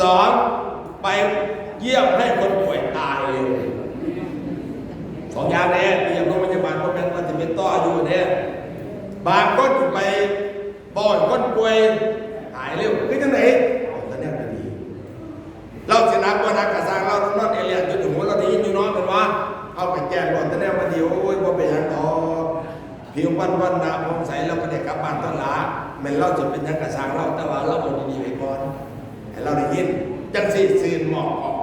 สองไปเยี่ยมให้คนป่วยตายเลยสองอย่างนี่ยเยี่ยมโรงพยาบาลก็เป็นมันจะเป็นต่ออยู่เนี่ยบางคนไปบ่อยคนป่วยหายเร็วคือจังไหนเอาแต่เนี่ยดีเราชนะบ่นักกระสร้างเราต้องนอนเอเลียนจนถึงหัวเราได้ยินอยู่น้อยเป็นว่าเอาไปแจ้งก่อนแต่แน่มาดีโอ้ยบ่เป็นยังดอผิววันวันนาผมใสเราก็ได้กลับบ้านตอนหลาแม่นเราจะเป็นยังกระสร้างเราแต่ว่าเราบ่ดีๆไว้ก่อน ให้เราได้ยินจังสิซื่นหมอกออก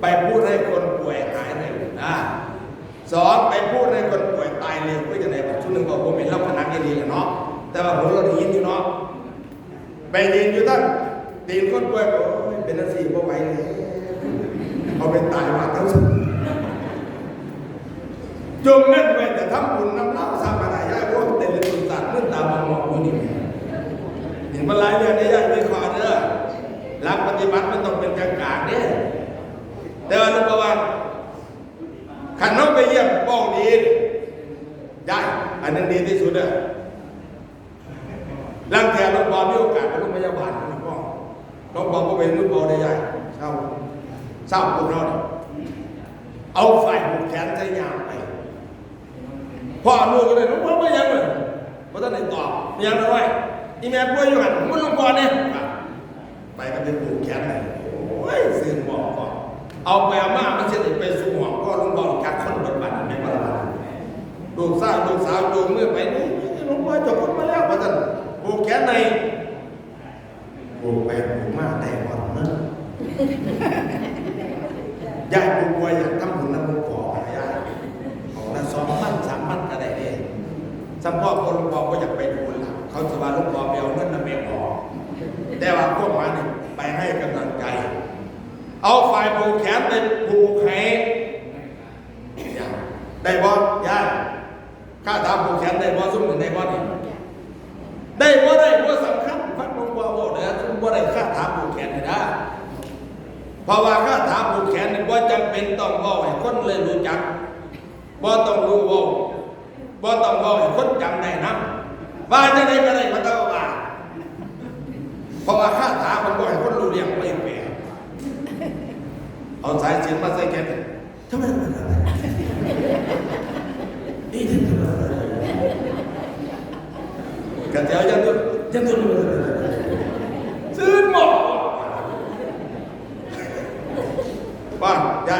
ไปพูดให้คนป่วยหายเร็วนะสองไปพูดให้คนป่วยตายเร็วเพื่จะไหนบอกชุดหนึ่งบอกผมเห็นเราขนาดนี้ดีแล้วเนาะแต่ว่าผมเราได้ยินอยู่เนาะไปเรีนอยู่ตั้งตีนคนป่วยบอกเป็นอาชีพบ่ไหวเลยเขาเป็นตายว่าทั้งสิ้นจงเงินไว้แต่ทำบุญน้ำเล่าสร้างอะไรย่าพวกเต็มเลยตุนตัดเมื่อตามมองมองอยู่นี่เห็นมาหลายเดือนได้ย่าไม่ขอเด้อ รับปฏิบัติมันต้องเป็นกลางๆเนี่ยแต่ว่าหลวงพ่อว่าขันน้องไปเยี่ยมป้องดีได้ อันนั้นดีที่สุดเลยร่างแทนหลวงพ่อมีโอกาสไปโรงพยาบาลหลวงพ่อหลวงพ่อก็เป็นลวงพ่อได้ใหญ่เศร้าเศร้าพวกเราเนี่ยเอาไฟผูกแขนใช้ยางไปพ่อลูกก็เลยหลวงพ่อไม่ยังเลยเพราะท่านไหนตอบไม่ยังเลยอีแม่ป่วยอยู่หันมันหลวงพ่อเนี่ย ไปก็ไปผูกแขนเลยโอ้ยซื่อบอกก่อนเอาไปเอามามันจะได้ไปสู่หัวกก็ลุงบอกจากคนบัดบัดไม่บัดบัดลูกสาวลูกสาวโยมเมื่อไปนี่หลวงพ่อจบมาแล้วพระท่านผูกแขนในผูกไปผูกมาได้หมดนะญาติผู้ป่วยอยากทำบุญนำบุญขอไปญาติของละสองพันสามพันก็ได้เองสัมพ่อคนหลวงพ่อก็อยากไปดูหลัก เขาสบายลวงพ่อไปเอาเงินนำเมฆออกแต่ว่าพวกมันไปให้กำลังใจ เอาฝ่ายผูกแขนไปผูกให้อย่าได้บ่ย่าข้าถามผูกแขนได้บ่สมมุติได้บ่นี่ได้บ่ได้บ่สำคัญฟังหลวงพ่อบอกเด้อสมบ่ได้ข้าถามผูกแขนนี่นะเพราะว่าข้าถามผูกแขนนี่บ่จำเป็นต้องเว้าให้คนเลยรู้จักบ่ต้องรู้เว้าบ่ต้องเว้าให้คนจำได้นำ ว่าจะได้ก็ได้บ่ต้องว่าเพราะว่าข้าถามมันบ่ให้คนรู้เรื่องไปแปลเอาสายสินมาใส่แกนทำไมมันอะไรนี่ทำไมกันเดียวยังตัวยังตัวซื้อหมดบ้านได้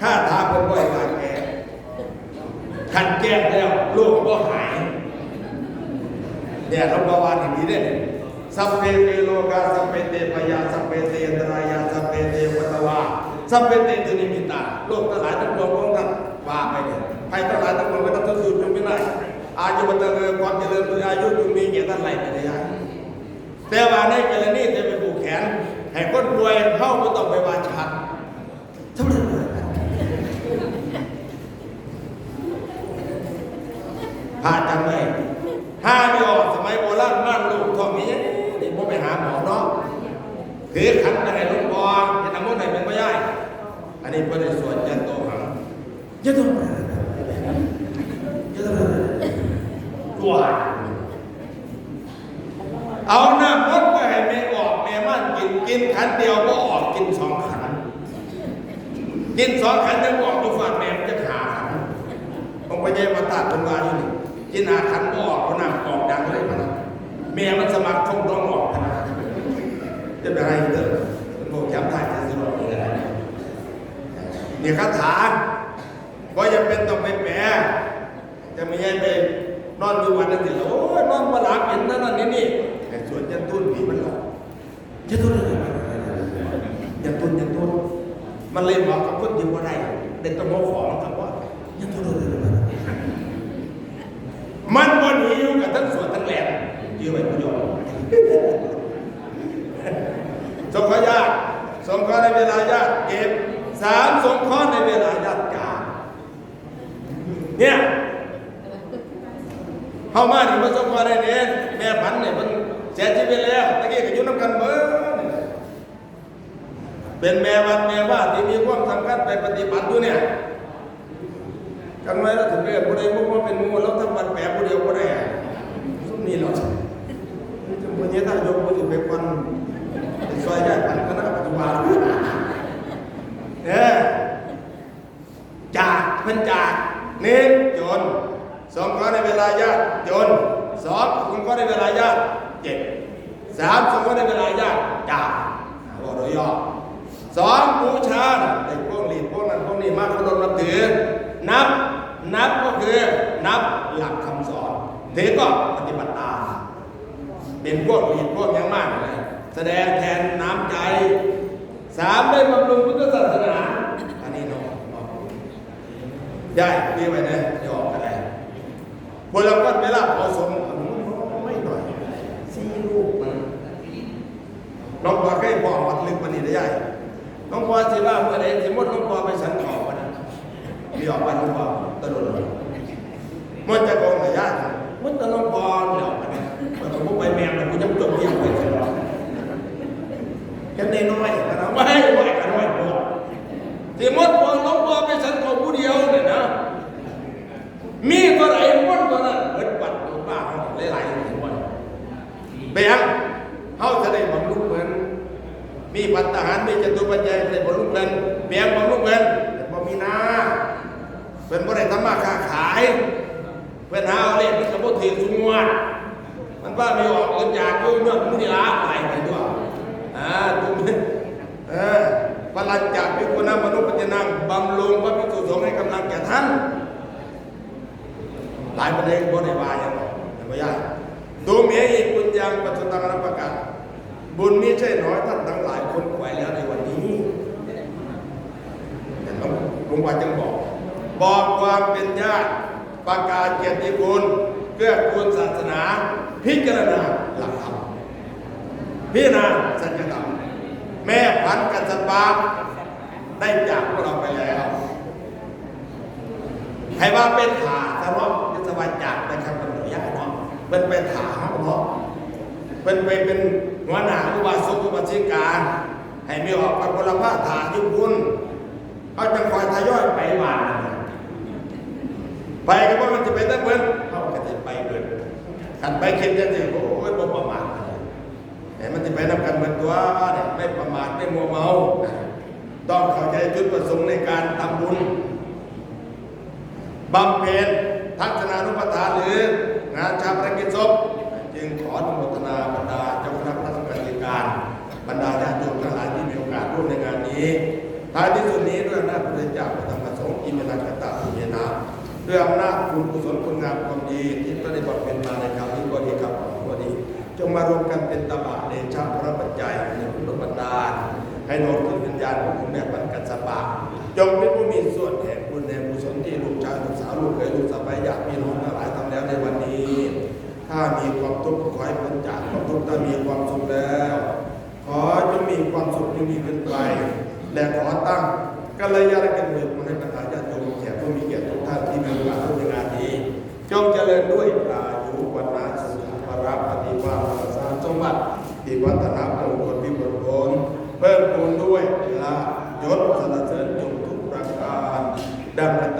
ค่าถามผมบ่อยบาดแกขันแก้แล้วลูกก็หาย เนี่ยเราประวัติอย่างนี้เนี่ย สัพเพเตโลกาสัพเพเตปยาสัพเพเตอันตรายาสัพเพเตวัตวาสัพเพเตตุนิมิตาโลกทั้งหลายทั้งปวงของท่านว่าไปเนี่ยภัยทั้งหลายทั้งปวงไม่ต้องสูญจนไม่ได้อายุบัตเริญความเจริญด้วอายุจงมีแก่ท่านไหลไปได้ยากแต่ว่าในกรณีจะเป็นผู้แขนแห้คนรวยเข้าชัดทำไมพาจังไว้ ห้าไม่ออกสมัยโบราณบ้านลูกทองนี้นี่ผมไปหาหมอเนาะถือขันไปให้หลุงพ่อจะนำมันต์ไหนเป็นไม่ได้อั นนี้พื่อในส่วนยันโตหังยันโตหังยันโตหังตัวเอาหน้าพดไปให้แม่ออกแม่ม่านกินกินขันเดียวก็ออกกินสองขันกินสองขันยังออกอยู่ฝากแม่จะขาขันผมไปเยี่ยมาตัดเป็นวาอยู่นี่กินอาขันบ่ออกเขาะน้ำออกดังเลยมันนะเมียมันสมัครชงร้องออกขนาดจะเป็นอะไรเด้อมันบอกย้ำถ่ายจะสรุปเลยเนี่ยคาถาก็ยังเป็นต้องไปแปลจะไม่ใช่ไปนอนอยู่วันนั้นสิโอ้ยนอนมาหลับเห็นนั่นนั่นนี่นี่แต่ส่วนยันตุ้นผีมันหลอกยันตุ้นยันตุ้นยันตุ้นมันเลยบอกกับคนเดียวว่าได้เด็กต้องมาขอกับว่ายันตุ้นเลยมันบนหิวกับทั้งส่วนทั้งแหลมยืมไประโยชน์สงค์ยากสงค์ในเวลายากเก็บ สามสงเคราะห์ในเวลายากการเนี่ยเข้ามาถึงมาสงเคราะห์ได้เนี่ยแม่พันเนี่ยมันเสียชีวิตแล้วตะกี้ก็อยู่น้ำกันเบิ้เป็นแม่วัดแม่บ้านที่มีความสำคัญไปปฏิบัติอยู่เนี่ยกันไว้แล้วถึงเรียกผู้ใดพวกว่าเป็นมูแล้วทำบัตรแปะผู้เดียวก็ได้สุมนี่เหรอจะมันเนี้ยถ้ายกมือถือไปควัน สามสมมติในเวลายากจากบอกโดยย่อสองบูชาไอ้พวกหลีดพวกนั้นพวกนี้มากเขาโดนนับถือ นับนับก็คือนับหลักคำสอนถือก็ปฏิบัติตามเป็นพวกหลีดพวกยังมากเลยแสดงแทนน้ำใจสามได้บำรุงพุทธศาสนาอันนี้น้องได้ดีไว้นะยอมกันได้พลก็เวลาพอสมไม่หน่อยสี่ลูกมัน น้องปอให้พ่อวัดลึกมันนี่ได้ใหญ่น้องปอสิว่าเมื่อไรสมมติน้องปอไปสันขอวันะมีออกไปน้องปอตะโดนเลยมันจะโกงไหนยากมันตะน้องปอเดี๋ยวมันต้องไปแมงแต่กูยังจบเยี่ยมไปเลยแค่เนน้อยแต่เราไม่ให้ไหวกันไหวพอสมมติพอน้องปอไปสันขอผู้เดียวเนี่ยนะ มีตัวไหนม้วนตัวนั้นเปิดปัดตัวบ้าเขาหลายๆหัวเบียงเขาจะได้บำรุงเหมือน มีปัตตาหารมีจตุปัจจัยได้บำรุเงินเบียงบำรุเงินแต่บ่มีนาเป็นบ่ได้ทมาค้าขายเพื่อนหาเอาเลขมันก็บ่ถือสุงวดมันว่าไม่ออกเงินจากอยู่เนื่องมุนีลาไปไปด้วยอ่าตุ้มเออพลังจากพิคุณมนุษย์ปัจจนังบำรุงพระภิกษุสงฆ์ให้กำลังแก่ท่าน หลายประเด็นบนในวายังบอกแต่ไม่ยากดูเมียอีกบุญยังปัจจุบันรับประกาศบุญนี้ใช่น้อยท่านทั้งหลายคน แล้วในวันนี้หลวงพ่อจึงบอก บอกความเป็นญาติประกาศเกียรติคุณเพื่อคุณศาสนา พิจารณาหลักธรรมพิจารณาสัจธรรมแม่พันกัสปาได้จากพวกเราไปแล้วให้ว่าเป็นถาสำหรับยศวรรจากนครับเป็นหน่วยยากเนาะเป็นไปถาเนาะเป็นไปเป็นหัวหน้าอุบาสกอุบาสิกา ให้มีออกมาพลภาถายุคุณเขาจะคอยทยอยไปหวาไปก็ว่ามันจะไปตั้งเบิ้ลเขาก็จะไปเบิ้ลขันไปคิดจะสิโอ้ยบ่ประมาทแต่มันจะไปนำกันเหมือนตัวเนี่ยไม่ประมาทไม่มัวเมา ต้องเข้าใจจุดประสงค์ในการทำบุญบำเพ็ญทัศนานุปทานหรืองานชาปนกิจศพ ท้ายที่สุดนี้ด้วยอำนาจพระเจ้าพระธรรมสงค์อิมินาคตาอุเยนาด้วยอำนาจคุณกุศลคุณงามความดีที่พระได้บำเพ็ญมาในคราวนี้ก็ดีครับก็ดี จงมารวมกันเป็นตบะเดชะพระปัจจัยในพุทธบรรดาลให้น้มถึงวิญญาณของคุณแม่ปันกัสสปะจงเป็นผู้มีส่วนแห่งบุญแห่งกุศลที่ลูกชายลูกสาวลูกเคยลูกสะใภ้ญาติพี่น้องทั้งหลายทำแล้วในวันนี้ ถ้ามีความทุกข์ขอให้พ้นจากความทุกข์ถ้ามีความสุขแล้ว ขอจงมีความสุขยิ่งยิ่งขึ้นไป และขอตั้งกัลยาณกันเมืองให้บรรดาญาติโยมแขกผู้มีเกียรติทุกท่านที่มีโอกาสร่วมในงานนี้จงเจริญด้วยอายุวันนาสุขภาระปฏิภาณสารสมบัติที่วัฒนามงคลที่บริบูรณ์เพิ่มพูนด้วยลายศสรรเสริญจงทุกประการดังอัตมา